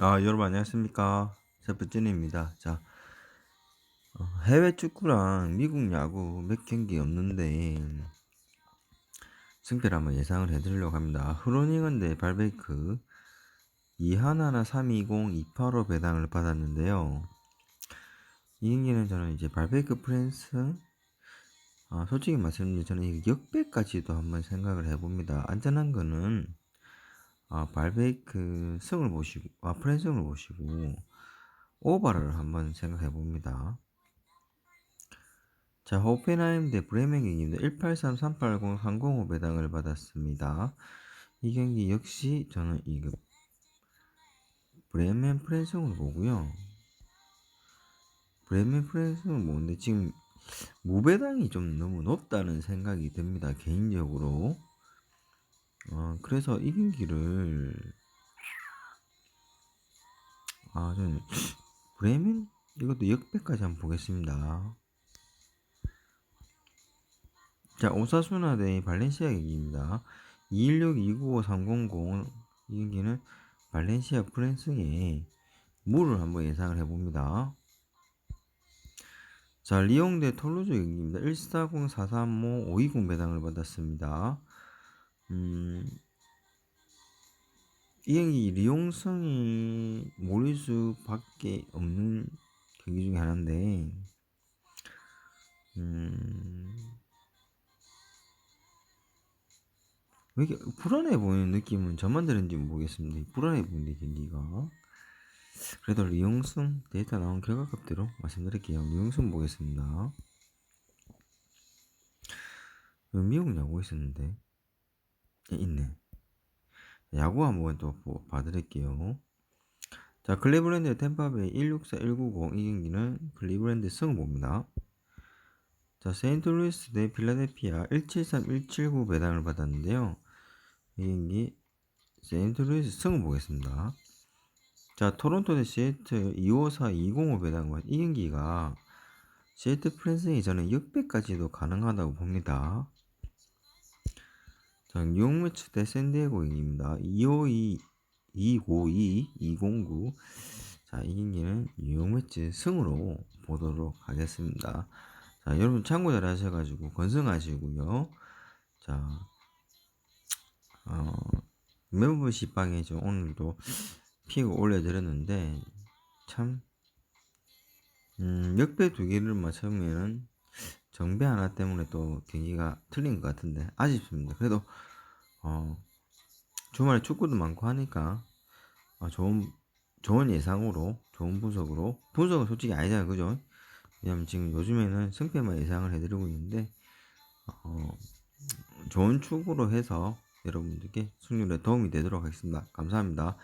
아, 여러분 안녕하십니까. 세프진입니다. 자, 어, 해외 축구랑 미국 야구 몇 경기 없는데 승패를 한번 예상을 해드리려고 합니다. 흐로닝은 대 발베이크 211 320 285 배당을 받았는데요. 이 경기는 저는 이제 발베이크 프랜스 아, 솔직히 말씀드리면 저는 이 역배까지도 한번 생각을 해봅니다. 안전한 거는 아, 발베이크 승을 보시고, 아, 프랜승을 보시고, 오바를 한번 생각해 봅니다. 자, 호펜하임 대 브레멘 경기입니다. 183-380-305 배당을 받았습니다. 이 경기 역시 저는 이거 브레멘 프랜승을 보고요. 브레멘 프랜승을 보는데 지금 무배당이 좀 너무 높다는 생각이 듭니다. 개인적으로. 어, 그래서 이 경기를 아, 저는 브레멘 이것도 역배까지 한번 보겠습니다. 자, 오사수나 대 발렌시아 경기입니다. 216-295-300 이 경기는 발렌시아 프랜스의 물을 한번 예상을 해봅니다. 자, 리옹 대 톨루즈 경기입니다. 140-435-520 배당을 받았습니다. 음, 이 경기 리용성이 모를 수밖에 없는 경기 중에 하나인데, 음, 왜 이렇게 불안해 보이는 느낌은 저만 들은지 모르겠습니다. 불안해 보이는 경기가. 그래도 리용성 데이터 나온 결과값대로 말씀드릴게요. 리용성 보겠습니다. 미국 야구 있었는데, 예, 있네. 야구 한번 또 봐드릴게요. 자, 클리브랜드 템파베이 164-190 이 경기는 클리브랜드 승부입니다. 자, 세인트루이스 대 필라델피아 173-179 배당을 받았는데요. 이 경기 세인트루이스 승을 보겠습니다. 자, 토론토 대 시애틀 254-205 배당을 받, 이 경기가 시애틀 프랜스이 저는 역배까지도 가능하다고 봅니다. 자, 뉴욕 매치 대 샌디에고입니다. 252, 252, 209. 자, 이 경기는 뉴욕 매치 승으로 보도록 하겠습니다. 자, 여러분 참고 잘 하셔가지고 건승하시고요. 자, 어, 멤버십 방에 좀 오늘도 픽을 올려드렸는데, 참, 음, 역배 두 개를 맞추면은 정배 하나 때문에 또 경기가 틀린 것 같은데 아쉽습니다. 그래도 어, 주말에 축구도 많고 하니까 어, 좋은 좋은 예상으로 좋은 분석으로 분석은 솔직히 아니잖아요, 그죠? 왜냐면 지금 요즘에는 승패만 예상을 해드리고 있는데 어, 좋은 축구로 해서 여러분들께 승률에 도움이 되도록 하겠습니다. 감사합니다.